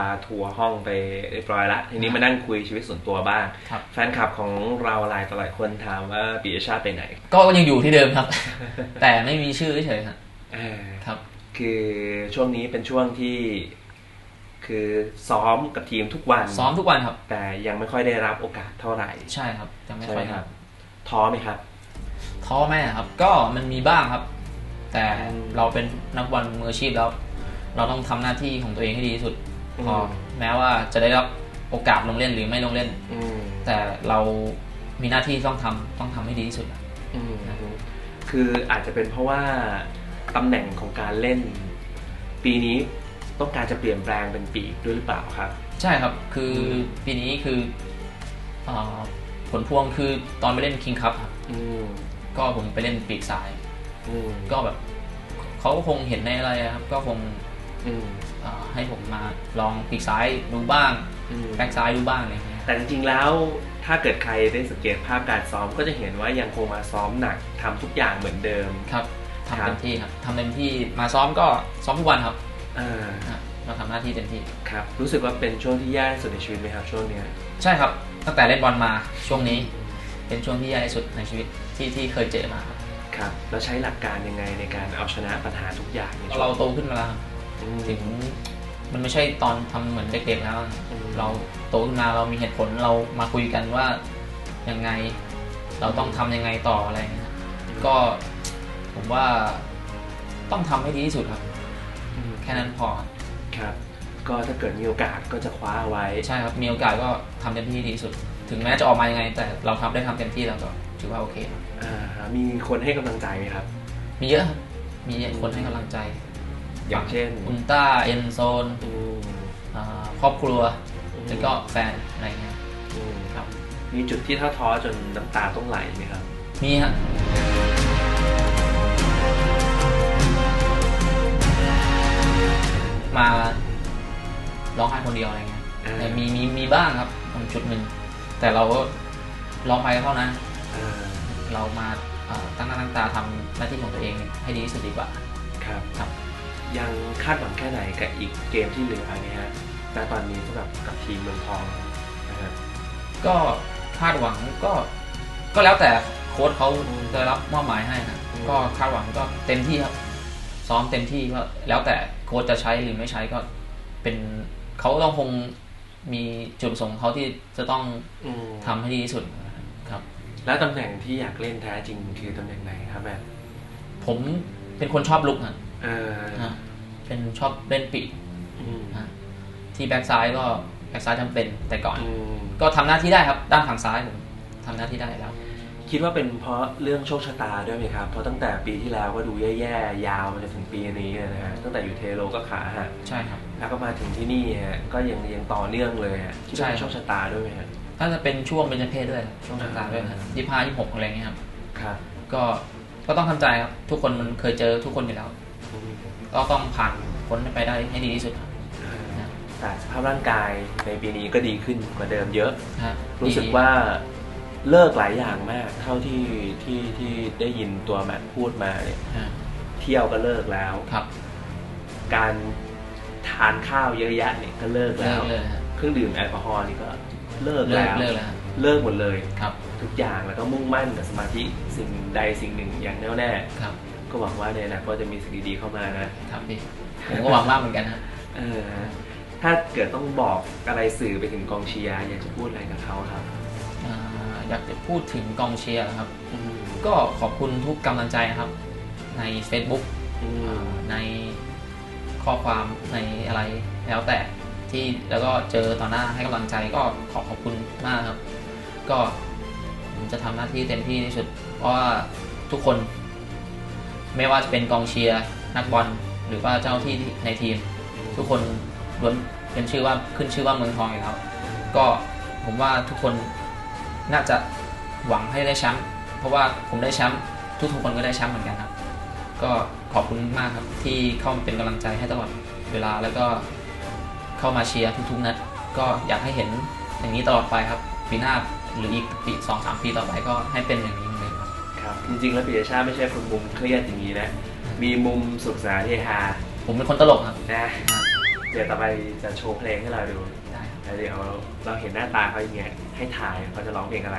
าทัวร์ห้องไปเรียบร้อยละทีนี้มานั่งคุยชีวิตส่วนตัวบ้าง ครับ แฟนคลับของเราหลายต่อหลายคนถามว่าปิยชาติไปไหนก็ยังอยู่ที่เดิมครับ แต่ไม่มีชื่อเฉยๆครับเออครับ คือช่วงนี้เป็นช่วงที่ คือซ้อมกับทีมทุกวัน ซ้อมทุกวันครับ แต่ยังไม่ค่อยได้รับโอกาสเท่าไหร่ใช่ครับยังไม่ใช่ค่ไหมอยคครัรับบท้อไหมครับ ท้อแม่ครับ ก็มันมีบ้างครับ แต่อืมเราเป็นนักบอลมืออาชีพแล้ว เราต้องทำหน้าที่ของตัวเองให้ดีที่สุดอืม พอแม้ว่าจะได้รับโอกาสลงเล่นหรือไม่ลงเล่นอืมแต่เรามีหน้าที่ต้องทำต้องทำให้ดีที่สุดอืมคืออาจจะเป็นเพราะว่าตำแหน่งของการเล่น ปีนี้ต้องการจะเปลี่ยนแปลงเป็นปีกด้วยหรือเปล่าครับ ใช่ครับคือปีนี้คือเออผลพวงคือตอนไปเล่นคิงคัพครับอืมก็ผมไปเล่นปีกซ้ายอืมก็แบบเขาก็คงเห็นในอะไรอะครับ ก็คงอืมเอ่อ ให้ผมมาลองปีกซ้ายดูบ้างอืมแบ็กซ้ายดูบ้างอะไรอย่างเงี้ยแต่จริงๆแล้วถ้าเกิดใครได้สังเกตภาพการซ้อมก็จะเห็นว่ายังคงมาซ้อมหนักทำทุกอย่างเหมือนเดิมครับทำครับเต็มที่ครับทำเต็มที่มาซ้อมก็ซ้อมทุกวันครับอ่าอะมาทำหน้าที่เต็มที่ครับรู้สึกว่าเป็นช่วงที่แย่ที่สุดในชีวิตไหมครับช่วงเนี้ยใช่ครับตั้งแต่เล่นบอลมาช่วงนี้ เป็นช่วงที่แย่ที่สุดในชีวิตที่ที่เคยเจอมาครับครับแล้วใช้หลักการยังไงในการเอาชนะปัญหาทุกอย่างในช่วงเราโตขึ้นมาแล้ว ครับอืมถึง มันไม่ใช่ตอนทำเหมือนเด็กๆแล้วอืมเราโตขึ้นมาเรามีเหตุผลเรามาคุยกันว่ายังไง เราต้องทำยังไงต่ออะไรอย่างเงี้ยก็ผมว่าต้องทำให้ดีที่สุดครับอืมแค่นั้นพอครับก็ถ้าเกิดมีโอกาสก็จะคว้าเอาไว้ใช่ครับมีโอกาสก็ทำเต็มที่ดีที่สุด ถึงแม้จะออกมายังไง แต่เราทำได้ทำเต็มที่แล้วก็ถือว่าโอเคครับอ่ามีคนให้กำลังใจไหมครับ มีเยอะครับมีคนให้กำลังใจ อย่างเช่นอุลต้าเอ็นโซนอืมอ่าครอบครัวอืมแล้วก็แฟนอะไรเงี้ยอืมครับมีจุดที่ท้อท้อจนน้ำตาต้องไหลไหมครับมีฮะมาร้องไห้คนเดียวอะไรเงี้ยอ่าแต่มีมีมีบ้างครับบางจุดหนึ่งแต่เราก็ร้องไปเท่านั้นอ่าเรามาเอ่อตั้งหน้าตั้งตาทำหน้าที่ของตัวเองให้ดีที่สุดดีกว่าครับครับ ยังคาดหวังแค่ไหนกับอีกเกมที่เหลือเนี่ยฮะณตอนนี้สำหรับกับทีมเมืองทองนะครับก็คาดหวังก็ ก็แล้วแต่โค้ชเขาอืมจะรับมอบหมายให้นะอืมก็คาดหวังก็เต็มที่ครับซ้อมเต็มที่ก็แล้วแต่โค้ชจะใช้หรือไม่ใช้ก็เป็นเขาต้องคงมีจุดประสงค์ของเขาที่จะต้องอืมทำให้ดีที่สุดครับ แล้วตำแหน่งที่อยากเล่นแท้จริงคือตำแหน่งไหนครับแบบผมเป็นคนชอบลุกนะ เอออะเป็นชอบเล่นปีกอืมอะที่แบ็กซ้ายก็แบ็กซ้ายจำเป็นแต่ก่อนอืมก็ทำหน้าที่ได้ครับ ด้านฝั่งซ้ายผมทำหน้าที่ได้แล้ว คิดว่าเป็นเพราะเรื่องโชคชะตาด้วยไหมครับ เพราะตั้งแต่ปีที่แล้วก็ดูแย่ๆ ยาวมาจนถึงปีนี้นะฮะตั้งแต่อยู่เทโลก็ขาหักใช่ครับ แล้วก็มาถึงที่นี่ฮะก็ยังยังต่อเนื่องเลยฮะคิดว่าเป็นใช่โชคชะตาด้วยไหมฮะน่าจะเป็นช่วงเป็นเพศด้วยครับช่วงชะตาด้วยครับยี่ห้ายี่หกอะไรเงี้ยครับครับ ก็ก็ต้องทำใจครับ ทุกคนมันเคยเจอทุกคนอยู่แล้วอืม ก็ต้องผ่านพ้นไปได้ให้ดีที่สุดครับ แต่สภาพร่างกายในปีนี้ก็ดีขึ้นกว่าเดิมเยอะนะฮะรู้สึกดีว่าเลิกหลายอย่างมาก เท่าที่ที่ที่ได้ยินตัวแมทพูดมาเนี่ยฮะเที่ยวก็เลิกแล้ว ครับการทานข้าวเยอะแยะเนี่ยก็เลิกเลิแล้วกเลยฮะเครื่องดื่มแอลกอฮอล์นี่ก็เลิกเลิแล้กวเลิกแล้วฮะเลิกหมดเลย ครับทุกอย่างแล้วก็มุ่งมั่นกับสมาธิสิ่งใดสิ่งหนึ่งอย่างแน่วแน่ ครับ ก็หวังว่าในอนาคตจะมีสิ่งดีๆเข้ามานะ ครับพี่ผมก็หวังมากเหมือนกันฮะเออถ้าเกิดต้องบอกอะไรสื่อไปถึงกองเชียร์อยากจะพูดอะไรกับเขาครับอ่าอยากจะพูดถึงกองเชียร์นะครับ อืมก็ขอบคุณทุกกำลังใจนะครับ ใน Facebook อืมในข้อความในอะไรแล้วแต่ที่แล้วก็เจอต่อหน้าให้กำลังใจก็ขอขอบคุณมากครับ ก็ผมจะทำหน้าที่เต็มที่ที่สุด เพราะว่าทุกคน ไม่ว่าจะเป็นกองเชียร์นักบอลหรือว่าเจ้าที่ในทีม ทุกคนล้วนเป็นชื่อว่าขึ้นชื่อว่าเมืองทองอยู่แล้วก็ผมว่าทุกคนน่าจะหวังให้ได้แชมป์เพราะว่าผมได้แชมป์ทุกๆคนก็ได้แชมป์เหมือนกันครับ ก็ขอบคุณมากครับที่เข้ามาเป็นกำลังใจให้ตลอดเวลาแล้วก็เข้ามาเชียร์ทุกๆนัดก็อยากให้เห็นอย่างนี้ตลอดไปครับปีหน้าหรืออีกปีสองสามปีต่อไปก็ให้เป็นอย่างนี้ ครับครับจริงๆ แล้วปิยชาติไม่ใช่คนมุมเครียดอย่างนี้นะ มีมุมสุขสนานเฮฮาผมเป็นคนตลกครับ นะเดี๋ยวต่อไปจะโชว์เพลงให้เราดูได้ครับ แล้วเดี๋ยวเราเห็นหน้าตาเขาอย่างเงี้ยให้ถ่ายเขาจะร้องเพลงอะไร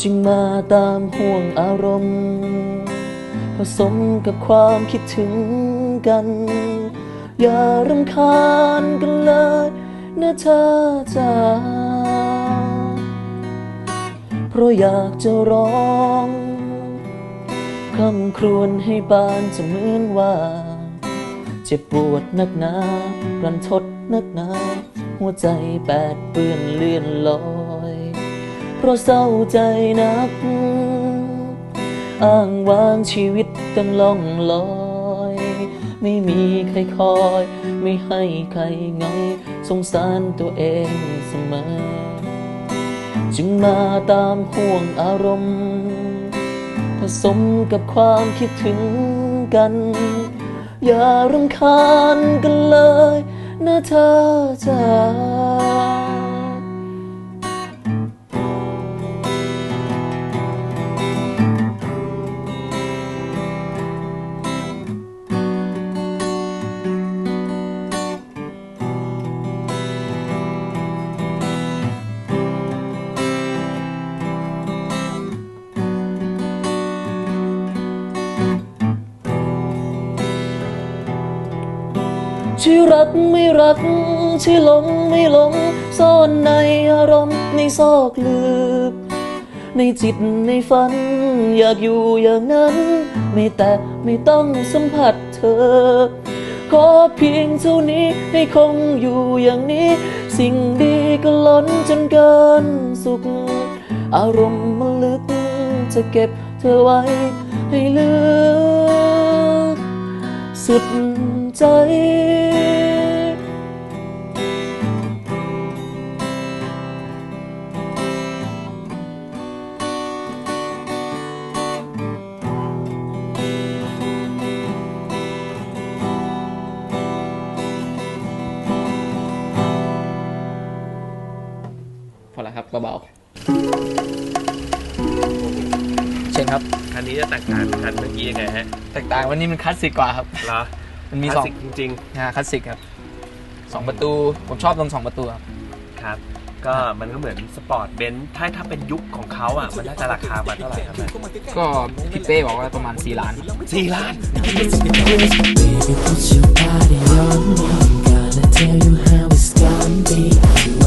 จึงมาตามห่วงอารมณ์ ผสมกับความคิดถึงกัน อย่ารำคาญกันเลยนะเธอจ้าเพราะอยากจะร้องคำครวญให้บานจะเหมือนว่า เจ็บปวดนักหนารันทดนักหนา หัวใจแปดเปื้อนเลื่อนลอย เพราะเศร้าใจนัก อ้างว้างชีวิตตั้งล่องลอย ไม่มีใครคอย ไม่ให้ใครไงอยสงสารตัวเองเสมอ จึงมาตามห่วงอารมณ์ ผสมกับความคิดถึงกัน อย่ารำคาญกันเลยนะเธอจ้า รักไม่รักที่หลงไม่หลง ซ่อนในอารมณ์ในซอกลึก ในจิตในฝัน อยากอยู่อย่างนั้น ไม่แต่ไม่ต้องสัมผัสเธอ ขอเพียงเท่านี้ให้คงอยู่อย่างนี้ สิ่งดีก็ล้นจนเกินสุข อารมณ์มันลึกจะเก็บเธอไว้ให้ลึกสุด ใจ พอแล้วครับเบาๆเชิญครับ คันนี้จะแตกต่างจากคันเมื่อกี้ยังไงฮะแตกต่างวันนี้มันคลาสสิกกว่าครับ เหรอ มันมีคสลาองสิกจริงอ่าคลาสสิกครับสองประตู ผมชอบตรงสองประตูครับ ๆครับ ก็มันก็เหมือนสปอร์ตเบนซ์ถ้าถ้าเป็นยุคของเขาอะ มันน่าจะราคามาเท่าไหร่ครับก็พี่เป้บอกว่าประมาณ 4 ล้าน สี่ล้าน Baby, put your body on me. Gonna tell you how it's gonna be.